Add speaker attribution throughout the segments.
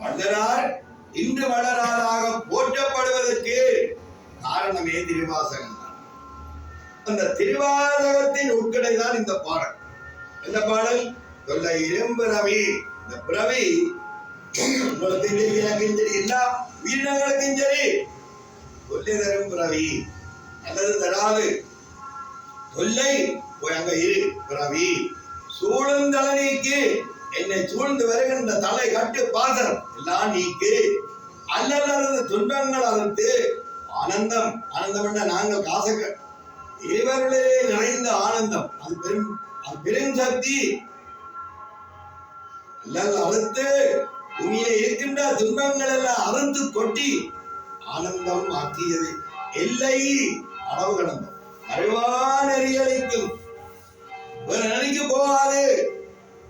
Speaker 1: வள்ளலார் இன்று வள்ளலாராக போற்றப்படுவதற்கு காரணமே திருவாசகம் தான். அந்த திருவாசகத்தின் உட்கடை தான் இந்த பாடல். இந்த பாடல்? சொல்ல இரும்பிறவி இந்த பிரவி உங்களுக்கு சரி எல்லா உயிரினங்களுக்கும் சரி தொல்லை தரும் பிறவி அல்லது தராது. தொல்லை போய் அங்க இரு பிறவி சூழ்ந்தளனிக்கு என்னை சூழ்ந்து வருகின்ற தலை கட்டு பாசம் எல்லாம் நீக்கு. அல்லது துன்பங்கள் அறுத்து ஆனந்தம். ஆனந்தம் என்ன? நாங்கள் காசக இறைவர்களே நிறைந்த ஆனந்தம். அது பெரும் அது பெரும் சக்தி. அல்லது அறுத்து உண்மையை இருக்கின்ற துன்பங்கள் எல்லாம் அறுந்து கொட்டி ஆனந்தம் ஆக்கியது. எல்லை அளவு கடந்தம். அறிவான நெறியளிக்கும் ஒரு நிலைக்கு போகாது.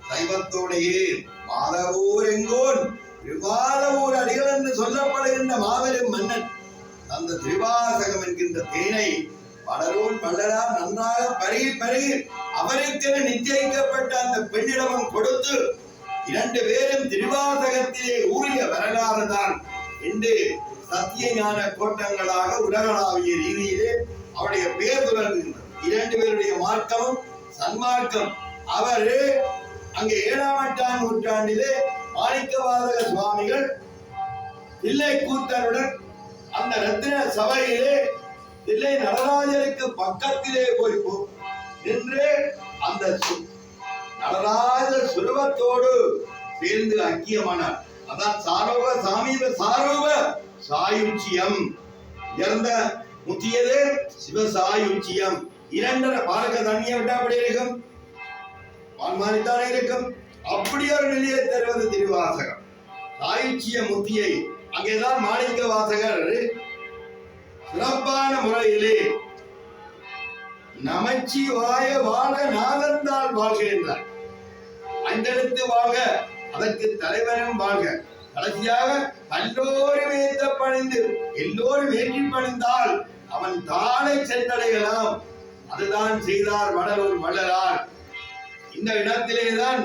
Speaker 1: சைவத்தோடையே மாதவூர் எங்கோன் திருவாதவூர் அடிகள் என்று சொல்லப்படுகின்ற மாபெரும் மன்னன். அந்த திருவாசகம் என்கின்ற தேனை பலரும் பலரால் நன்றாக பருகி பருகி அவருக்கென நிச்சயிக்கப்பட்ட அந்த பெண்ணிடமும் கொடுத்து இரண்டு பேரும் திருவாசகத்திலே ஊறிய வரலாறு தான். என்று சத்திய ஞான கோட்டங்களாக உலகளாவிய ரீதியிலே அவருடைய பேர் தொடர்கின்றது இரண்டு பேருடைய மார்க்கமும் சன்மார்க்கம். அவரு அங்கே ஏழாம் எட்டாம் நூற்றாண்டிலே மாணிக்கவாதக சுவாமிகள் இல்லை கூத்தருடன் அந்த ரத்தின சபையிலே இல்லை நடராஜருக்கு பக்கத்திலே போய் போ- நின்று அந்த சு- நடராஜ சுரூபத்தோடு சேர்ந்து ஐக்கியமானார் அதான் சாரோப சாமீப சாரோப சாயுச்சியம். இறந்த முத்தியது சிவசாயுச்சியம் இரண்டரை பார்க்க தண்ணியை விட்டா அப்படி இருக்கும். ஆன்மானித்தானே இருக்கும். அப்படி ஒரு நிலையை தருவது திருவாசகம். தாய்ச்சிய முத்தியை அங்கேதான் மாணிக்க வாசகர் சிறப்பான முறையிலே நமச்சிவாய வாழ்க நாதந்தால் வாழ்க அந்த அந்தெடுத்து வாழ்க அதற்கு தலைவரும் வாழ்க. கடைசியாக எல்லோரும் ஏத்த பணிந்து எல்லோரும் ஏற்றி பணிந்தால் அவன் தானே சென்றடையலாம். அதுதான் செய்தார் வடலூர் வள்ளலார். இந்த இடத்திலேதான்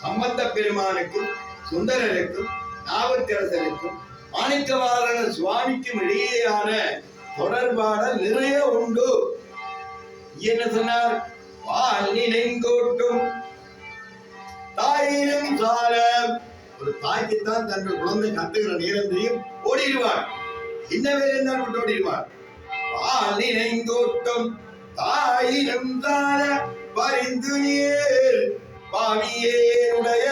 Speaker 1: சம்பந்த பெருமானுக்கும் சுந்தரருக்கும் நாவுக்கரசருக்கும் மாணிக்கவாதன சுவாமிக்கும் இடையேயான தொடர்பாடல் நிறைய உண்டு. என்ன சொன்னார்? வால் நினைந்தோட்டும் தாயிலும் சால ஒரு தாய்க்குத்தான் தன்னுடைய குழந்தை கத்துகிற நேரம் தெரியும் ஓடிடுவார் சின்ன வேலை இருந்தால் விட்டு ஓடிடுவார் வால் நினைந்தோட்டும் தாயிலும் சால பரிந்து நீர். பாவியேனுடைய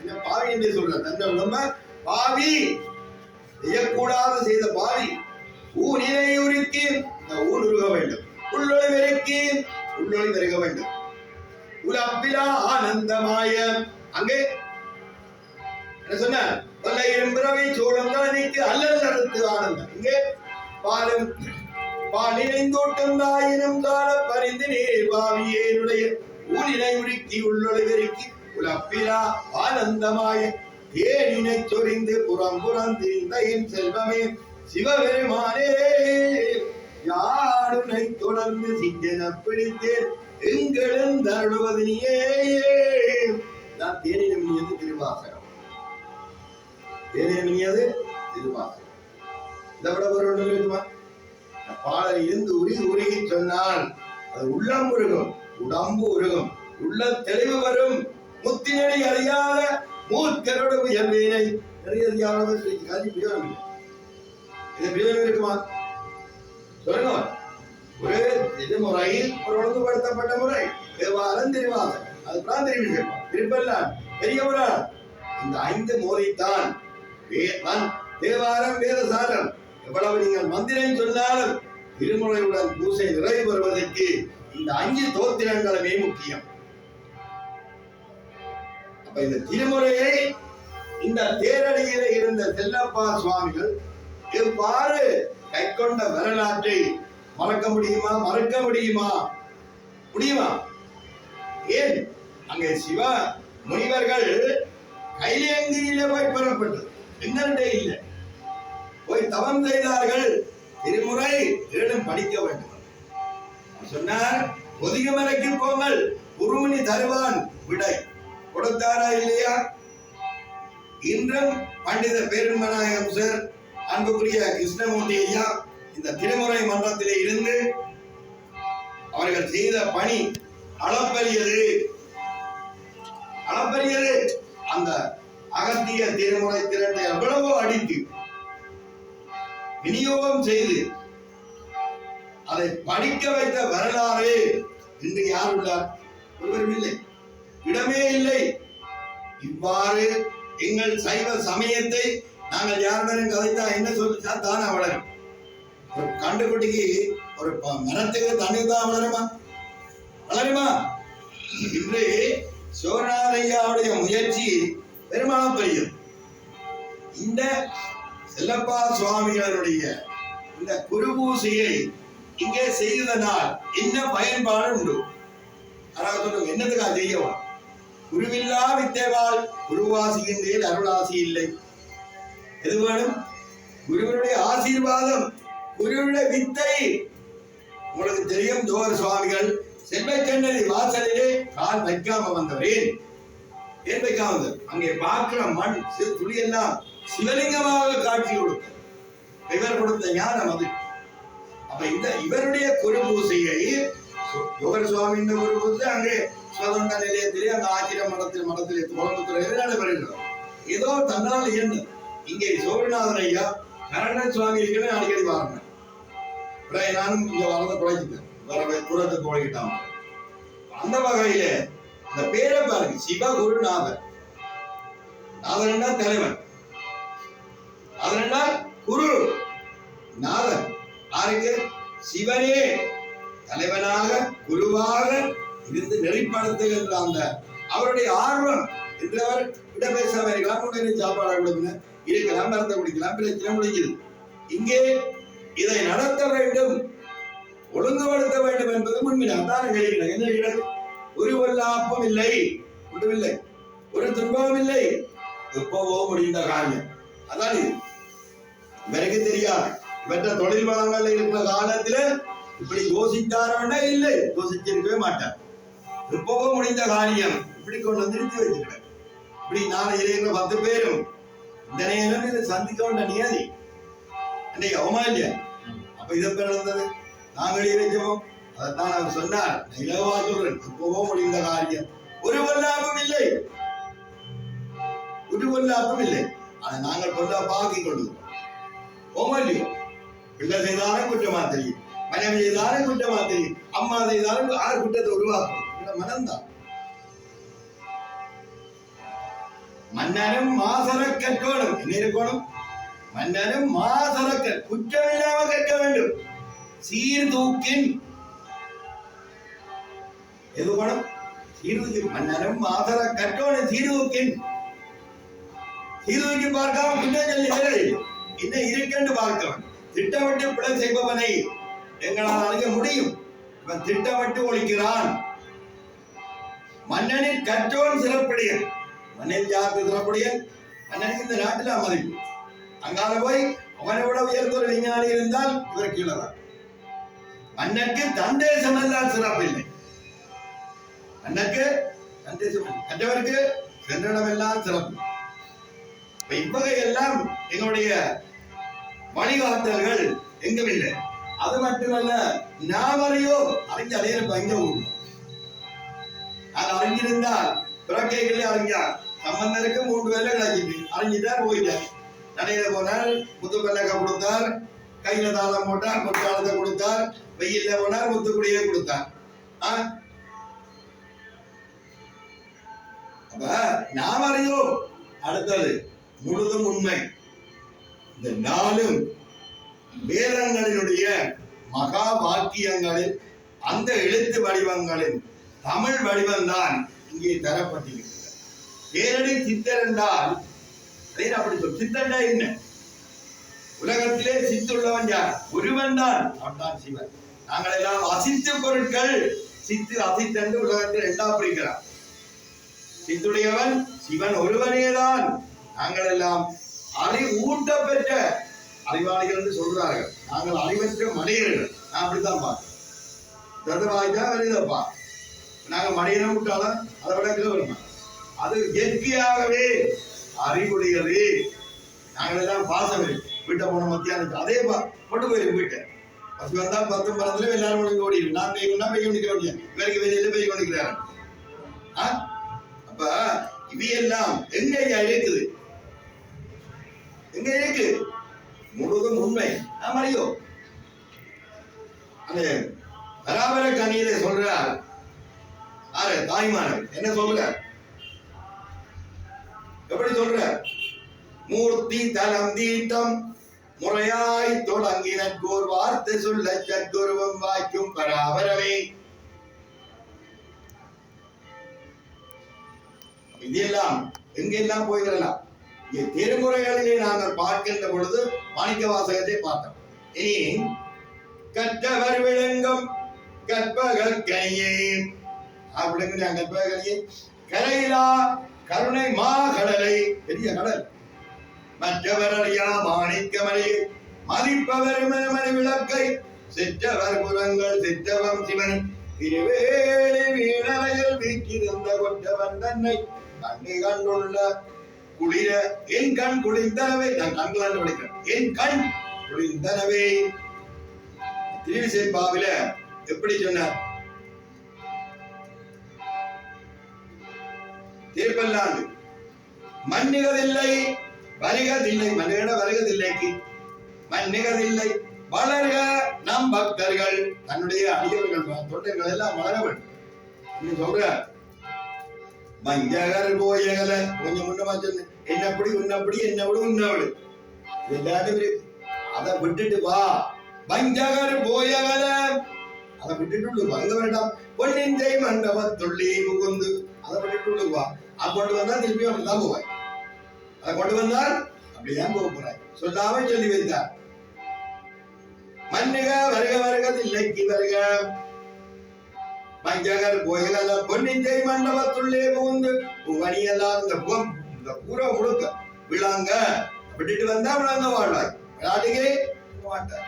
Speaker 1: என்ன பாவி என்று சொல்ற தந்த உடம்ப பாவி. செய்யக்கூடாது செய்த பாவி. ஊனினை உருக்கி இந்த ஊன் உருக வேண்டும். உள்ளொளி பெருக்கி உள்ளொளி பெருக வேண்டும். உலப்பிலா ஆனந்தமாய. அங்கே. என்ன சொன்ன? தொல்லையிலும் பிறவை சோழந்தனிக்கு அல்லல் நடத்து ஆனந்தம். இங்கே. பாலும் பாலினைந்தோட்டம் தாயினும் தாழ பறிந்து நீர் பாவியேனுடைய ஊனினை உருக்கி உள்ளொளி பெருக்கி ஆனந்தமாய தேனினை சொரிந்து புறம் புறம் திரிந்த என் செல்வமே சிவபெருமானே. யாருனை தொடர்ந்து சிஞ்சன பிடித்தேன் எங்களும் தருடுவது நீயே. நான் தேனினம் நீயது திருவாசகம். தேனினம் நீயது திருவாசகம். இந்த விட ஒரு ஒன்று இருக்குமா? பாடல் இருந்து உருகி உருகி சொன்னால் அது உள்ளம் உருகும் உடம்பு உருகும் உள்ள தெளிவு வரும். முத்தினடி அறியாத மூர்க்கரோட உயர்வீனை நிறைய அறியாத காதி பிரயோகம் இல்லை. இது பிரயோகம் இருக்குமா? சொல்லுங்க. ஒரு இது ஒரு ஒழுங்குபடுத்தப்பட்ட முறை. தேவாரம் தெரிவாதம் அதுதான் தெரிவிக்கும் திருப்பல்லான் பெரியவரான் இந்த ஐந்து மோதித்தான். வேதம் தேவாரம் வேதசாரம். எவ்வளவு நீங்கள் மந்திரம் சொன்னாலும் திருமுறையுடன் பூசை நிறைவு பெறுவதற்கு இந்த அஞ்சு தோத்திரங்களுமே முக்கியம். அப்ப இந்த திருமுறையை இந்த தேரடியில இருந்த செல்லப்பா சுவாமிகள் எவ்வாறு கைக்கொண்ட வரலாற்றை மறக்க முடியுமா மறக்க முடியுமா? முடியுமா? ஏன்? அங்கே சிவ முனிவர்கள் கைலேந்தியில போய் பெறப்பட்டது எங்கள்கிட்ட இல்லை. போய் தவம் செய்தார்கள். படிக்க வேண்டும். சொன்னார் சொன்னார் ஒதுகுமலைக்கு போங்கள் குருமணி தருவான் விடை. கொடுத்தாரா இல்லையா? இன்றும் பண்டித பேருமநாயகம் சார் அன்புக்குரிய கிருஷ்ணமூர்த்தி ஐயா இந்த திருமுறை மன்றத்திலே இருந்து அவர்கள் செய்த பணி அளப்பரியது. அளப்பரியது. அந்த அகத்திய திருமுறை திரட்டை எவ்வளவோ அடித்து விநியோகம் செய்து அதை படிக்க வைத்த வரலாறு இன்று யார் உள்ளார்? ஒருவரும் இல்லை. இடமே இல்லை. இவ்வாறு எங்கள் சைவ சமயத்தை நாங்கள் யாருடனும் கதைத்தா என்ன சொல்லிச்சா தானே வளரும். ஒரு கண்டுபிடிக்கு ஒரு மரத்துக்கு தண்ணி தான் வளருமா? வளருமா? இன்று சிவநாதையாவுடைய முயற்சி பெருமாள் பெரியது இந்த செல்லப்பா சுவாமிகளுடைய இந்த குருபூசையை இங்கே செய்ததனால் என்ன பயன்பாடு உண்டு. அதாவது சொல்லுங்க என்னதுக்காக செய்யவா? குருவில்லா வித்தேவால் குருவாசிகின்றேன் அருளாசி இல்லை. எது வேணும்? குருவினுடைய ஆசீர்வாதம் குருவினுடைய வித்தை. உங்களுக்கு தெரியும் ஜோர் சுவாமிகள் செல்வச்சன்னதி வாசலிலே கால் வைக்காம வந்தவரேன் ஏன்? வைக்காம வந்தவர்? அங்கே பார்க்கிற மண் சிறு துளி எல்லாம் சிவலிங்கமாக காட்சி கொடுத்த இவர் கொடுத்த ஞானம் அது. அப்ப இந்த இவருடைய குரு பூசையை யோகர் சுவாமியின் குரு பூசை அங்கே சுதந்திர நிலையத்திலே அந்த ஆச்சிர மடத்தில் மடத்திலே கோலம்புத்துறையிலே நடைபெறுகிறது ஏதோ தன்னால் என்ன இங்கே சோழநாதன் ஐயா கரணன் சுவாமி இருக்கிற அடிக்கடி வாங்க நானும் இங்க வரத குழைச்சிட்டேன் வர தூரத்தை குழைக்கிட்டான் அந்த வகையில இந்த பேரை பாருங்க. சிவகுருநாதர். நாதன் தான் தலைவன். அதனால் குரு. நாதன். யாருக்கு? சிவனே. தலைவனாக குருவாக இருந்து நெறிப்படுத்துகின்ற அந்த அவருடைய ஆர்வம் என்றவர் பேச இருக்கலாம். உடனே சாப்பாடு கொடுக்கணும். இருக்கலாம் மருந்த குடிக்கலாம் பிரச்சனை முடிஞ்சது. இங்கே இதை நடத்த வேண்டும் ஒழுங்குபடுத்த வேண்டும் என்பது முன்பினார் தான் கேட்கிறேன் என்ன ஒரு வல்லாப்பம் இல்லை ஒன்றுமில்லை. ஒரு துன்பமும் இல்லை. எப்பவோ முடிந்த காரியம். அதான்? இது இவருக்கு தெரியாது. பெற்ற தொழில் வளங்கள் இருக்கிற காலத்துல இப்படி யோசித்தாரோன்னா இல்லை. யோசிச்சிருக்கவே மாட்டார். எப்பவோ முடிந்த காரியம் இப்படி கொண்டு வந்து நிறுத்தி வச்சுக்கிறேன் இப்படி நாளை இருக்கிற பத்து பேரும் இந்த நேரம் இதை சந்திக்க வேண்ட நியாதி. அன்னைக்கு அவமா இல்லையா? அப்ப இதை பேர் நடந்தது? நாங்களே வைக்கவும் அதைத்தான் அவர் சொன்னார். இலவா சொல்றேன். எப்பவோ முடிந்த காரியம். ஒரு பொல்லாப்பும் இல்லை. ஒரு பொல்லாப்பும் இல்லை. ஆனா நாங்கள் கொண்டா பாக்கி கொள்ளுகிறோம். ஓமா இல்லையோ? பிள்ளை செய்தாலும் குற்றமா தெரியும். மனைவி செய்தாலும் குற்றமா தெரியும். அம்மா செய்தாலும் ஆறு குற்றத்தை உருவாக்கும். இந்த மனம்தான். மன்னனும் மாசர கற்கணும் என்ன இருக்கணும்? மன்னனும் மாசர குற்றம் இல்லாம கற்க வேண்டும். சீர்தூக்கின் எது வேணும்? சீர்தூக்கி மன்னனும் மாசர கற்கணும் சீர்தூக்கின் சீர்தூக்கி பார்க்காம குற்றம் சொல்லி வேலை என்ன இருக்கென்று பார்க்கவன் திட்டமிட்டு பிழை செய்பவனை எங்களால் அணுக முடியும். இவன் திட்டமிட்டு ஒழிக்கிறான். மன்னனின் கற்றோன் சிறப்புடையன் மன்னன் யாருக்கு சிறப்புடையன் மன்னனுக்கு இந்த நாட்டில் மதிப்பு அங்கால போய் அவனை விட உயர்ந்த ஒரு விஞ்ஞானி இருந்தால் இவர் கீழே மன்னனுக்கு தந்தை சமந்தால் சிறப்பு இல்லை மன்னனுக்கு தண்டேசம் மற்றவருக்கு சென்றிடம் எல்லாம் சிறப்பு. இப்ப இவ்வகை எல்லாம் எங்களுடைய வழிகாட்டல்கள் எங்கும் இல்லை அது மட்டுமல்ல நாவரையோ அறிஞ்சு அடையிற பங்க உண்டு அது அறிஞ்சிருந்தால் பிறக்கைகளே அறிஞ்சார் சம்பந்தருக்கு மூன்று வேலை கிடைச்சிட்டு அறிஞ்சிட்டார் போயிட்டார். நடையில போனார் முத்து பல்லக்க கொடுத்தார் கையில தாளம் போட்டார் முத்தாளத்தை கொடுத்தார் வெயில்ல போனார் முத்துக்குடியே கொடுத்தார். அப்ப நாம் அடுத்தது முழுதும் உண்மை. இந்த நாளும் வேதங்களினுடைய மகா வாக்கியங்களில் அந்த எழுத்து வடிவங்களின் தமிழ் வடிவம்தான் இங்கே தரப்பட்டிருக்கிறது. வேரடி சித்தர் என்றால் அதே அப்படி சொல் சித்தண்டா என்ன? உலகத்திலே சித்துள்ளவன் யார்? ஒருவன் தான். அவன் தான் சிவன். நாங்கள் எல்லாம் அசித்து பொருட்கள் சித்து அசித்து என்று உலகத்தில் ரெண்டா பிரிக்கிறார் சித்துடையவன் சிவன் ஒருவனேதான். நாங்கள் எல்லாம் அறி ஊட்ட பெற்ற அறிவாளிகள் என்று சொல்றார்கள் நாங்கள் அறிவற்ற மனிதர்கள். நான் அப்படித்தான் பார்க்கிறேன். தர்தவாய்க்கா வெளியதப்பா நாங்க மனிதனை விட்டாலும் அதை விட கீழே அது இயற்கையாகவே அறிவுடையது. நாங்கள் எல்லாம் பாசம். வீட்டை போன மத்தியானம் அதே பா- கொண்டு போயிருக்கு வீட்டை. பஸ் வந்தா பத்து பணத்துல எல்லாரும் ஒழுங்கு ஓடி நான் பெய் பெய்ய பெய் கொண்டிருக்க முடியும் இவருக்கு வெளியில பெய்ய கொண்டிருக்கிறாரு ஆ? அப்ப இவையெல்லாம் எங்க இருக்குது? எங்க இருக்கு? முழுவதும் உண்மை. ஆமாடியோ அந்த பராபர கணியில சொல்றார். ஆறு தாய்மானவர் என்ன சொல்ற எப்படி சொல்ற? மூர்த்தி தலம் தீட்டம் முறையாய் தொடங்கின கோர் வார்த்தை சொல்ல சத்துருவம் வாய்க்கும் பராபரமே. இதெல்லாம் எங்கெல்லாம் போய் வரலாம் திருமுறைகளிலே நாங்கள் பார்க்கின்ற பொழுது மாணிக்க வாசகத்தை பார்த்தோம். இனி கற்றவர் விளங்கும் கற்பக கனியே. அப்படிங்கிற கற்பக கனியை? கரையிலா கருணை மா கடலை பெரிய கடல். மற்றவர் அறியா மாணிக்கமலை மதிப்பவர் மணி விளக்கை. சிற்றவர் புறங்கள் சித்தவம் சிவன். திருவேலி வீணவையில் வீற்றிருந்த கொற்றவன் தன்னை கண்டு கண்டுள்ள குளிர என் கண் குளிர்ந்தனவே நான் கண்களால் படிக்கிறேன் என் கண் குளிர்ந்தனவே. திருவிசைப்பாவில எப்படி சொன்னார்? திருப்பல்லாண்டு மன்னிகதில்லை வருகதில்லை மன்னிகட வருகதில்லைக்கு. மன்னிகதில்லை வளர்க நம் பக்தர்கள். தன்னுடைய அடியவர்கள் தொண்டர்கள் எல்லாம் வளர வேண்டும். சொல்ற மஞ்சகர் போயகல கொஞ்சம் முன்னமா சொன்ன என்னப்படி உன்னப்படி என்னப்படி உன்னவடு எல்லாரும் இருக்கு அதை விட்டுட்டு வா மஞ்சகர் போயகல அதை விட்டுட்டு வங்க வேண்டாம் பொன்னின் வேண்டாம் மண்டப மண்டபத்துள்ளே முகுந்து அதை விட்டுட்டு வா அதை கொண்டு வந்தா திருப்பி அப்படி தான் போவாய் அதை கொண்டு வந்தால் அப்படிதான் போக போறாய் சொல்லாம சொல்லி வைத்தார் மன்னிக வருக வருக தில்லைக்கு வருக மஞ்சகர் கோயில பொன்னிஞ்சை மண்டபத்துள்ளே புகுந்து புவனியெல்லாம் இந்த புகம் இந்த பூரா முழுக்க விளாங்க விட்டுட்டு வந்தா விளாங்க வாழ்வாய். விளையாட்டுக்கே மாட்டார்.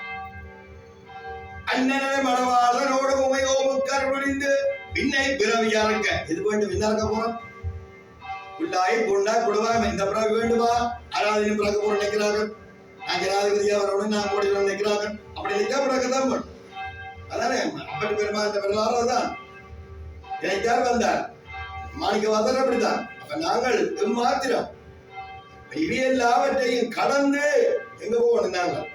Speaker 1: அண்ணனே மணவாளனோட உமையோ முக்கர் புரிந்து பின்னை பிறவி அறக்க. இது வேண்டும்? விண்ணறக்க போறோம்? பிள்ளாய் பொண்ணாய் குழுவாய் இந்த பிறகு வேண்டுமா? அராதின பிறகு போட நிற்கிறார்கள் நான் ஜனாதிபதியா வரணும் நான் மோடி நிற்கிறார்கள் அப்படி நிற்க பிறகு தான் அதானே? அப்படி பெருமாள் வரலாறு தான் நினைத்தார் வந்தார். மாணிக்க வாசர் அப்படித்தான். அப்ப நாங்கள் எம்மாத்திரம் இவை எல்லாவற்றையும் கடந்து எங்க போகணும் நாங்கள்?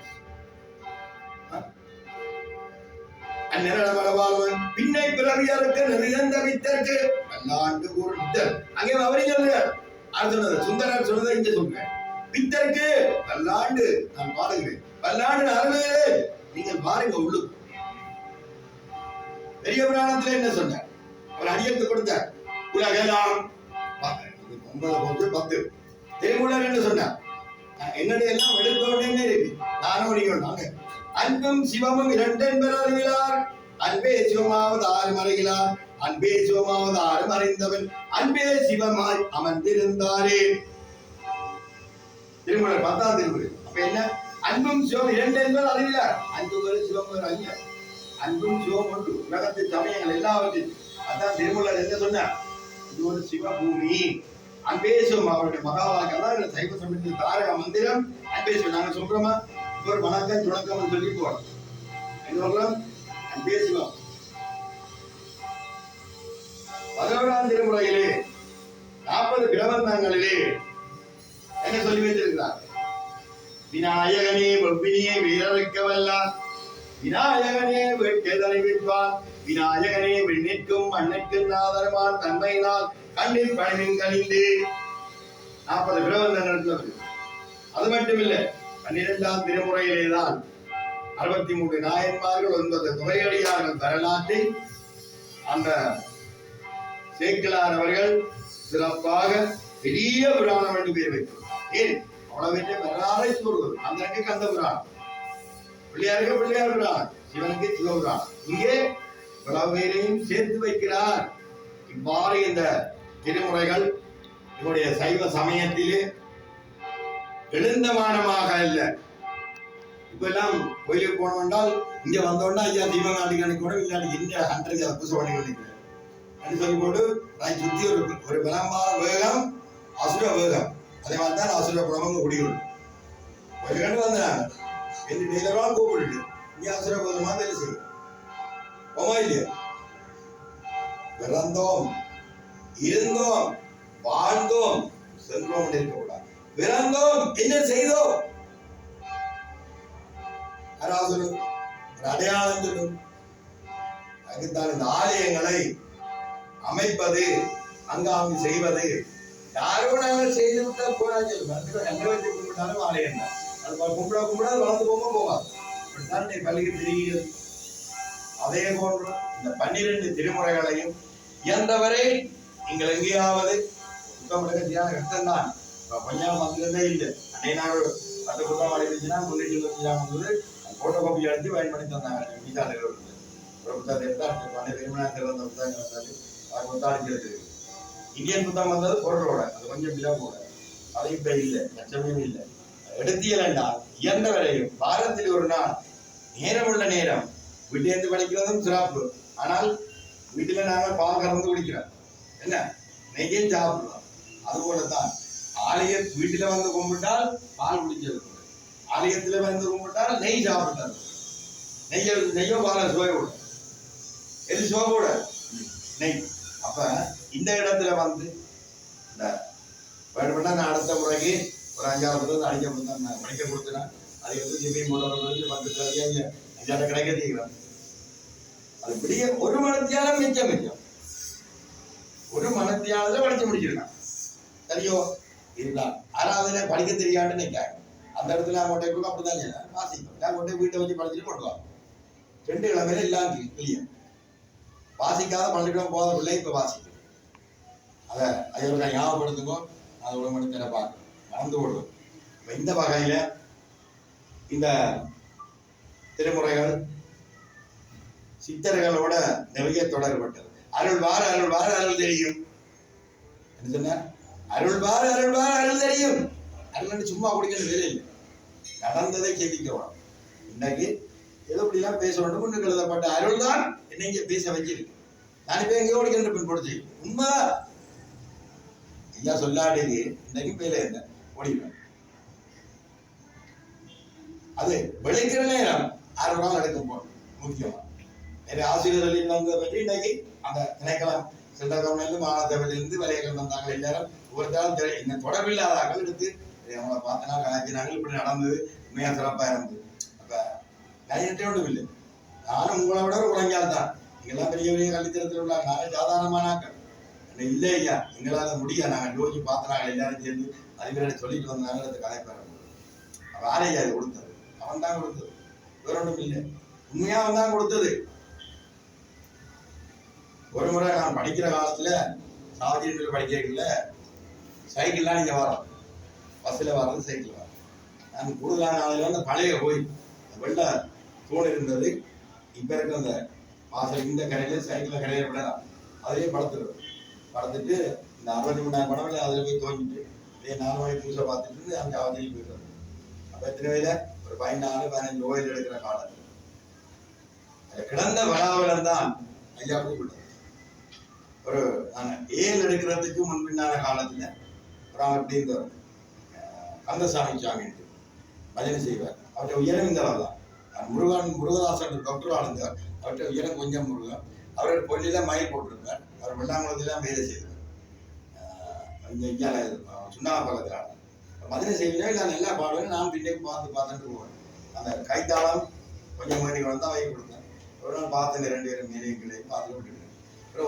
Speaker 1: பின்னை பிறவியருக்கு நிறைந்த வித்தருக்கு பல்லாண்டு ஒரு வித்தர் அங்கே அவரே சொல்றார். அது சுந்தரர் சொன்னதை இங்க சொல்றேன். வித்தருக்கு பல்லாண்டு நான் பாடுகிறேன். பல்லாண்டு அருளே நீங்கள் பாருங்க உள்ளு பெரிய புராணத்துல என்ன சொன்னார்? அவர் அடியெடுத்து கொடுத்தார். உலகெல்லாம் ஒன்பது போட்டு பத்து. திருமூலர் என்று சொன்னார். என்னுடைய எல்லாம் எடுத்தோடனே இருக்கு நானும் நீங்க நாங்க அன்பும் சிவமும் இரண்டு என்பர் அறிவிலார். அன்பே சிவமாவது ஆறு மறைகிறார் அன்பே சிவமாவது ஆறு மறைந்தவன். அன்பே சிவமாய் அமர்ந்திருந்தாரே. திருமணம் பத்தாம் திருமுறை அப்ப என்ன? அன்பும் சிவம் இரண்டு என்பர் அறிவிலார். அன்பு ஒரு சிவம் ஒரு அல்ல அன்பும் சிவம் ஒன்று. உலகத்து சமயங்கள் எல்லாவற்றையும் அதான் திருமலர் என்ன சொன்னார்? இது ஒரு சிவபூமி. அன்பே அவருடைய மகாவாக்கெல்லாம் சைவ சமயத்தில் தாரக மந்திரம் அன்பே சிவம் நாங்க சொல்றோமா? இப்போ ஒரு வணக்கம் துணக்கம் சொல்லி போறோம். என்ன சொல்றோம்? அன்பே பதினோராம் திருமுறையிலே நாற்பது பிரபந்தங்களிலே என்ன சொல்லி வைத்திருக்கிறார்? விநாயகனே வெவ்வினியை வீரருக்க வல்லான் விநாயகனே வெட்டதனை விற்பான் விநாயகனே விண்ணிற்கும் மண்ணிற்கும் நாதரமான் தன்மையினால் கண்ணில் பணிமின் கணிந்து நாற்பது பிரபந்தங்கள் சொல்லுது. அது மட்டுமில்லை பன்னிரெண்டாம் திருமுறையிலே தான் அறுபத்தி மூன்று நாயன்மார்கள் ஒன்பது துறையடியார்கள் வரலாற்றை அந்த சேக்கிலார் அவர்கள் சிறப்பாக பெரிய புராணம் என்று பேர் வைத்தார் ஏன்? அவ்வளவு வரலாறை சொல்வது. அந்த கந்த புராணம். பிள்ளையாருக்கு பிள்ளையார் புராணம். சிவனுக்கு சிவபுராணம் இங்கே இவ்வளவு சேர்த்து வைக்கிறார். இவ்வாறு இந்த திருமுறைகள் இவருடைய சைவ சமயத்திலே எழுந்தமானமாக அல்ல. இப்ப எல்லாம் கோயிலுக்கு போனோம் என்றால் இங்க வந்தோம்னா ஐயா தீபம் நாட்டுக்கு கூட இல்லாட்டி இந்த ஹண்ட்ரட் புதுசு பண்ணி நினைக்கிறேன் சொல்லி போட்டு நான் சுத்தி ஒரு ஒரு விளம்பர வேகம் அசுர வேகம். அதே மாதிரி தான் அசுர குடும்பம் குடிக்கணும் கொஞ்சம் கண்டு வந்தேன். எந்த டெய்லராக கூப்பிட்டு இங்கே அசுர குடும்பமா வேலை செய்யும் போமா இல்லையா பிறந்தோம் இருந்தோம் வாழ்ந்தோம் சென்றோம் இருக்கக்கூடாது பிறந்தோம் என்ன செய்தோம் யாராவது சொல்லுங்க அடையாளம் சொல்லும் அதுக்குத்தான் இந்த ஆலயங்களை அமைப்பது அங்காங்கு செய்வது யாரோ நாங்கள் செய்து விட்டால் போராஜ் எங்களை வச்சு கும்பிட்டாலும் ஆலயம் தான் அது கும்பிட கும்பிட வளர்ந்து போக போகாது இப்படித்தான் பள்ளிக்கு தெரிகிறது அதே போன்று இந்த பன்னிரண்டு திருமுறைகளையும் இயன்றவரை நீங்கள் எங்கேயாவது சுத்தமிடகத்தியான ரத்தம் தான். கொஞ்சம் வந்ததே இல்லை. அன்னை நாள் பத்து புத்தகம் அடைந்துச்சுன்னா முன்னூற்றி இருபத்தி வந்தது போட்டோ காப்பி எடுத்து பயன்படுத்தி தந்தாங்க. வீட்டாளர்கள் இருந்து. ஒரு புத்தகத்தை எடுத்து அடுத்த பன்னெண்டு திருமணத்தில் வந்த புத்தகங்கள் வந்தாலும் அது எடுத்துருக்கு இந்தியன் புத்தகம் வந்தது பொருளோட அது கொஞ்சம் விலை கூட. அது இப்போ இல்லை. லட்சமே இல்லை. எடுத்தியல் என்றால் இயன்ற வரையும் வாரத்தில் ஒரு நாள் நேரமுள்ள நேரம் வீட்டிலேருந்து படிக்கிறதும் சிறப்பு. ஆனால் வீட்டில் நாங்கள் பால் கறந்து குடிக்கிறோம். என்ன? நெய்யும் சாப்பிடுறோம். அதுபோல தான் ஆலய வீட்டில் வந்து கும்பிட்டால் பால் குடிக்கிறது. ஆலயத்தில் வந்து கும்பிட்டால் நெய் சாப்பிட்டது நெய்ய நெய்யோ பால சுவை கூட. எது சுவை கூட? நெய். அப்போ இந்த இடத்துல வந்து இந்த வேணும்னா நான் அடுத்த முறைக்கு ஒரு அஞ்சாறு புத்தகம் அடிக்க புத்தகம் நான் படிக்க கொடுத்துனேன் அதை வந்து ஜிபி மூலம் பத்து கதையாக அஞ்சாறு கிடைக்க தீக்கிறேன் அது இப்படியே ஒரு மனத்தியாலம் மிச்சம் மிச்சம். ஒரு மனத்தியாலத்தை படிச்சு முடிச்சிருக்கான் சரியோ? இருந்தான் ஆறாவதுல படிக்க தெரியாதுன்னு நிற்காங்க அந்த இடத்துல நான் கொண்டே கூட அப்படிதான் செய்யலாம் வாசிப்போம் நான் கொண்டே வீட்டை வச்சு படிச்சுட்டு கொண்டு ரெண்டு இளமையில எல்லாம் கிளியர் வாசிக்காத பள்ளிக்கூடம் போத பிள்ளை இப்ப வாசிக்கும். அதை ஐயோ நான் ஞாபகப்படுத்துங்கோ. அதை ஒரு மணி நேரம் பார்க்கணும் மறந்து விடுவோம் இப்ப இந்த வகையில இந்த திருமுறைகள் சித்தர்களோட நிறைய தொடர்பட்டது. அருள் வார அருள் வார அருள் தெரியும். என்ன அருள் வார அருள் வார அருள் தெரியும். அருள் சும்மா குடிக்கிற வேலை இல்லை. நடந்ததை கேட்கிறோம். இன்னைக்கு ஏதோ இப்படிலாம் பேச வேண்டும் எழுதப்பட்ட அருள் தான் என்னை இங்கே பேச வச்சிருக்கு நான் இப்ப எங்கேயோ ஓடிக்கின்ற பின் கொடுத்து உண்மை ஐயா சொல்லாடே இன்னைக்கும் பேர இருந்தேன் ஓடிடுவேன். அது விளைக்கிற நேரம் ஆறு நாள் எடுக்கும் போது முக்கியமா. எனவே ஆசிரியர்கள் வந்ததை பற்றி இன்னைக்கு அந்த திணைக்களம் சென்ற கவனிலிருந்து மாணவர்களிலிருந்து விலைகள் வந்தாங்க எல்லாரும் ஒவ்வொருத்தாலும் இந்த தொடர்பில்லாதார்கள் எடுத்து அவங்கள பார்த்தனா கலாச்சினாங்க இப்படி நடந்தது உண்மையாக சிறப்பாக இருந்தது அப்போ கையிட்டே ஒன்றும் இல்லை நானும் உங்களை விட ஒரு குழந்தையால் தான் நீங்களாம் பெரிய பெரிய கல்வித்தரத்தில் உள்ள நானே சாதாரணமானாக்கள் என்ன இல்லை ஐயா எங்களால் முடியாது நாங்கள் யோசிச்சு பார்த்தனாங்க எல்லாரும் சேர்ந்து அதிபரை சொல்லிட்டு வந்தாங்க அந்த கதை பெற ஆரையா இது கொடுத்தது அவன் தான் கொடுத்தது வேற ஒன்றும் இல்லை உண்மையாக அவன் தான் கொடுத்தது ஒரு முறை நான் படிக்கிற காலத்துல சாதியில் படிக்கிறீங்கள சைக்கிள்லாம் நீங்க வரோம். பஸ்ஸில் வர்றது சைக்கிள் வரும். நான் கூடுதலான நாளில் வந்து பழைய கோயில் வெள்ள தூண் இருந்தது. இப்போ இருக்க அந்த வாசல் இந்த கடையில சைக்கிளில் கடையில விடலாம் அதிலே படுத்துருவோம் படுத்துட்டு இந்த அறுபத்தி மூணாயிரம் படம் அதில் போய் தோஞ்சிட்டு இதே நாலு மணி புதுசாக பார்த்துட்டு அந்த அவதியில் போயிடுறது. அப்போ எத்தனை வயதில் ஒரு பதினாலு பதினஞ்சு ஓயில் எடுக்கிற காலம் கிடந்த வளாவலம் தான் ஐயா கூப்பிட்டு ஒரு நான் ஏல் எடுக்கிறதுக்கு முன்பின்னான காலத்துல ஒரு ஆள் இப்படி கந்தசாமி சாமி பஜனை செய்வார். அவருடைய உயரம் இந்த தான். முருகன் முருகதாசன் டாக்டர் ஆளுந்தார் அவற்றை உயரம் கொஞ்சம் முருகன். அவர் பொன்னில மயில் போட்டிருந்தார். அவர் வெள்ளாங்குளத்திலாம் வேலை செய்தார். இந்த இந்தியால சுண்ணாம்பலத்தில் பக்கத்தில் மதுரை செய்வினா நான் நல்லா பாடுவேன் நான் பின்னே பார்த்து பார்த்துட்டு போவேன். அந்த கைத்தாளம் கொஞ்சம் மணி வந்தால் வாங்கி கொடுத்தேன். ஒரு நாள் பார்த்து ரெண்டு பேரும் மேலே பார்த்து விட்டுட்டு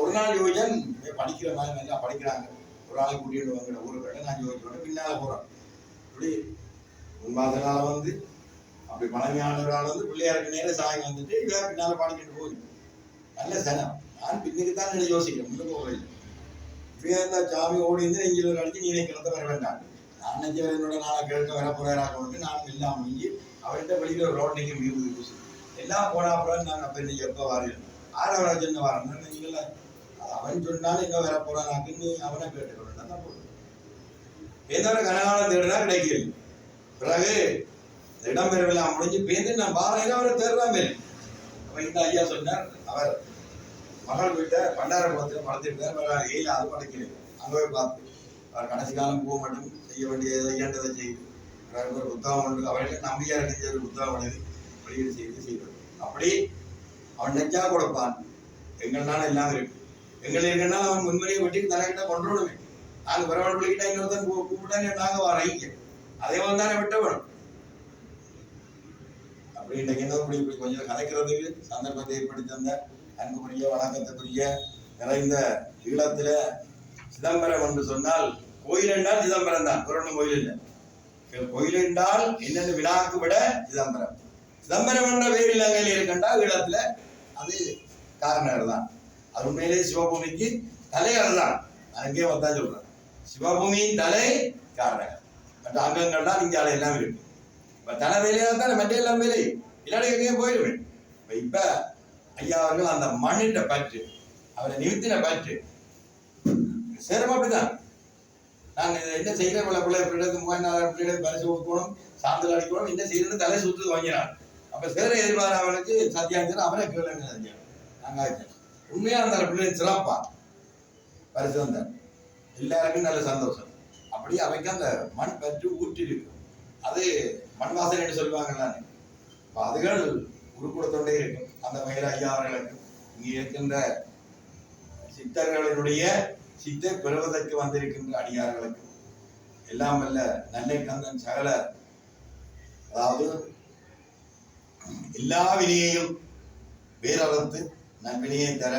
Speaker 1: ஒரு நாள் யோஜன் படிக்கிற மாதிரி நல்லா படிக்கிறாங்க. ஒரு நாள் கூட்டிட்டு வாங்கின ஊருக்கிட்ட நாள் யோஜனோட பின்னால போறேன். இப்படி முன்பாதனால வந்து அப்படி பழமையானவரால் வந்து பிள்ளையாருக்கு நேரம் சாயம் வந்துட்டு இவன் பின்னால பாடிக்கிட்டு போகுது. நல்ல சனம். நான் பின்னுக்கு தான் நினை யோசிக்கிறேன் முன்னுக்கு போகிறேன் இப்படியே இருந்தால் சாமி ஓடி இருந்து நெஞ்சில் ஒரு அடிச்சு நீனை கிளத்த வர வேண்டாம். நான் நெஞ்ச என்னோட நாளை கிழக்க வர போறாராக வந்து நான் இல்லாமல் முடிஞ்சு அவர்கிட்ட வெளியில் ஒரு ரோட் நிற்க முடியுது எல்லாம் போனா அப்புறம் நான் அப்போ இன்னைக்கு எப்போ வாரியிருந்தேன் ஆடவரை சொன்ன வாரம் நீங்கள அவன் சொன்னாலும் எங்க வர போறான்? அப்படின்னு அவனை கேட்டுக்கணும் தான் போதும் ஏதோ ஒரு கனகாலம் தேடுனா கிடைக்கல பிறகு இந்த முடிஞ்சு பேந்து நான் பாறையில அவரை தேடுறான் மேல். இந்த ஐயா சொன்னார் அவர் மகள் வீட்டை பண்டாரகுளத்தில் படுத்திருக்கார் அவர் ஏழு அது படைக்கிறது அங்க போய் பார்த்து அவர் கடைசி காலம் போக மாட்டோம். செய்ய வேண்டியதை இயன்றதை செய்யும் பிறகு ஒரு உத்தவம் உண்டு. அவர்கிட்ட நம்பிக்கையா இருக்க ஒரு புத்தகம் எழுதி வெளியீடு செய்து செய்வது அப்படி அவன் நினைச்சா கொடுப்பான். எங்கள்னால எல்லாம் இருக்கு. எங்கள் இருக்குன்னா அவன் முன்முறையை வெட்டி தலைகிட்ட கொண்டுடுவேன் நாங்க பிறவன் பிள்ளைகிட்ட இன்னொருத்தன் கூ- கூப்பிட்டா நாங்க வரைங்க அதே மாதிரி தானே விட்ட வேணும் அப்படி இன்றைக்கு என்ன இப்படி இப்படி கொஞ்சம் கதைக்கிறதுக்கு சந்தர்ப்பத்தை ஏற்படுத்தி தந்த அன்புக்குரிய வணக்கத்துக்குரிய நிறைந்த ஈழத்துல சிதம்பரம் என்று சொன்னால் கோயில் என்றால் சிதம்பரம் தான். புரணம் கோயில் இல்லை. கோயில் என்றால் என்னென்ன வினாக்கு விட சிதம்பரம். சிதம்பரம் என்ற வேறு இலங்கையில் இருக்கின்ற இடத்துல அது காரணர் தான் அது உண்மையிலேயே சிவபூமிக்கு தலைவர் தான் அங்கே வந்தா சொல்றேன். சிவபூமியின் தலை காரணர் மற்ற அங்கங்கள் தான் அலை எல்லாம் இருக்கு. இப்ப தலை வேலையா தான் மற்ற எல்லாம் வேலை? இல்லாட்டி எங்கேயும் போயிடுவேன் இப்ப ஐயா அவர்கள் அந்த மண்ணிட்ட பற்று அவரை நிறுத்தின பற்று. சேரம் அப்படிதான். நான் இதை என்ன செய்யறேன் பிள்ளை பிள்ளை பிள்ளைக்கு மூவாயிரம் பிள்ளை பரிசு கொடுக்கணும் சாந்தல் அடிக்கணும் என்ன செய்யறது தலை சுத்து வாங்கினான் அப்ப சேர எதிர்பார அவளுக்கு சத்தியாஞ்சன் அவனே கேளுங்க செஞ்சான் நாங்க ஆச்சேன். உண்மையா அந்த பிள்ளை சிறப்பா? பரிசு எல்லாருக்கும் நல்ல சந்தோஷம். அப்படி அவைக்கு அந்த மண் பற்றி ஊற்றி இருக்கும் அது மண் வாசனைன்னு சொல்லுவாங்கல்ல அப்ப அதுகள் உருக்கூடத்தோண்டே இருக்கும். அந்த மயில் ஐயா அவர்களுக்கு. இங்கே இருக்கின்ற சித்தர்களினுடைய சித்தை பெறுவதற்கு வந்திருக்கின்ற அடியார்களுக்கும் எல்லாம் வல்ல நன்னை கந்தன் சகல. அதாவது எல்லா வினையையும் வேறறுத்து நன்வினையை தர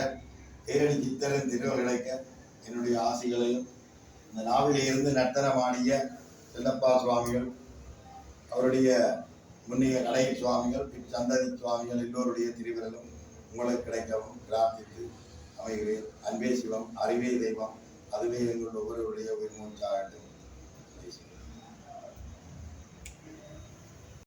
Speaker 1: பேரடி சித்தரன் திருவள் கிடைக்க என்னுடைய ஆசைகளையும் இந்த நாவிலே இருந்து நர்த்தனமாடிய செல்லப்பா சுவாமிகள் அவருடைய முன்னைய கலை சுவாமிகள் பின் சந்ததி சுவாமிகள் எல்லோருடைய திருவிரலும் உங்களுக்கு கிடைக்கவும் பிரார்த்தித்து அமைகிறேன். அன்பே சிவம் அறிவே தெய்வம் அதுவே எங்கள் ஒவ்வொருவருடைய உயிர் மூச்சாகட்டும்.